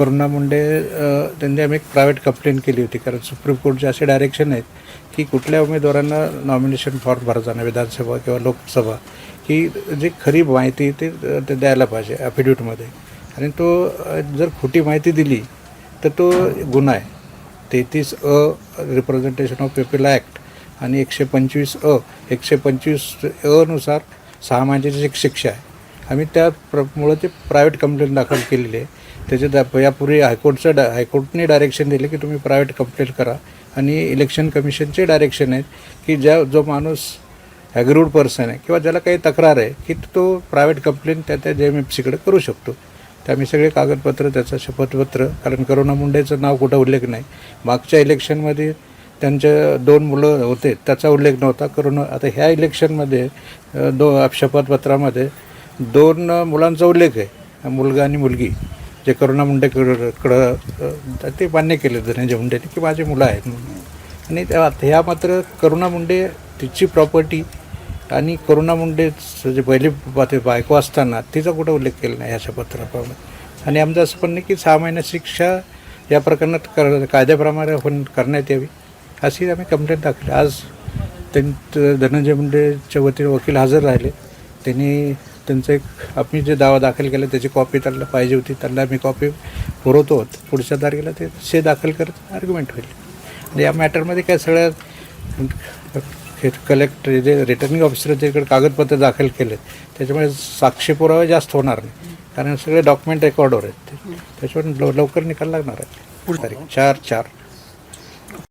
करुणा मुंडे त्यांनी आम्ही एक प्रायव्हेट कंप्लेंट केली होती. कारण सुप्रीम कोर्टचे असे डायरेक्शन आहेत की कुठल्या उमेदवारांना नॉमिनेशन फॉर्म भरायचा विधानसभा किंवा लोकसभा ही जी खरी माहिती ते ते द्यायला पाहिजे ॲफिडेविटमध्ये आणि तो जर खोटी माहिती दिली तर तो गुन्हा आहे. तेहतीस a representation of people act आणि एकशे पंचवीस अ. एकशे पंचवीस अनुसार सहा महिन्याची एक शिक्षा आहे. आम्ही त्या प्र ते प्रायव्हेट कंप्लेंट दाखल केलेली आहे. त्याचे दा यापूर्वी हायकोर्टचं डा हायकोर्टने डायरेक्शन दिले की तुम्ही प्रायव्हेट कंप्लेंट करा. आणि इलेक्शन कमिशनचे डायरेक्शन आहेत की ज्या जो माणूस ॲग्रूड पर्सन आहे किंवा ज्याला काही तक्रार आहे की तो प्रायव्हेट कंप्लेंट त्या त्या जे एम एफ सीकडे करू शकतो. ते आम्ही सगळे कागदपत्र त्याचं शपथपत्र कारण करुणा मुंडेचं नाव कुठं उल्लेख नाही. मागच्या इलेक्शनमध्ये त्यांच्या दोन मुलं होते त्याचा उल्लेख नव्हता. करुणा आता ह्या इलेक्शनमध्ये दो शपथपत्रामध्ये दोन मुलांचा उल्लेख आहे. मुलगा आणि मुलगी. जे करुणा मुंडेकडं कडं ते मान्य केले धनंजय मुंडेने की माझे मुलं आहेत म्हणून. आणि ह्या मात्र करुणा मुंडे तिची प्रॉपर्टी आणि करुणा मुंडे जे पहिले बा- बायको असताना तिचा कुठं उल्लेख केला नाही अशा पत्राप्रमाणे. आणि आमचं असं पण नाही की सहा महिन्यात शिक्षा या प्रकरणात कर कायद्याप्रमाणे होऊन करण्यात यावी अशी आम्ही कंप्लेंट दाखली आज त्यां धनंजय मुंडेच्या वतीने वकील हजर राहिले. त्यांनी त्यांचं एक आम्ही जे दावा दाखल केला त्याची कॉपी त्यांना पाहिजे होती त्यांना मी कॉपी पुरवतो. पुढच्या तारखेला ते से दाखल करत आर्ग्युमेंट होईल. आणि या मॅटरमध्ये काय सगळ्या हे कलेक्टर जे रिटर्निंग ऑफिसर जेकडे कागदपत्र दाखल केले त्याच्यामुळे साक्षी पुरावे जास्त होणार नाही. कारण सगळे डॉक्युमेंट रेकॉर्डवर आहेत. त्याच्यावर लव- लवकर निकाल लागणार आहे. तारीख चार चार.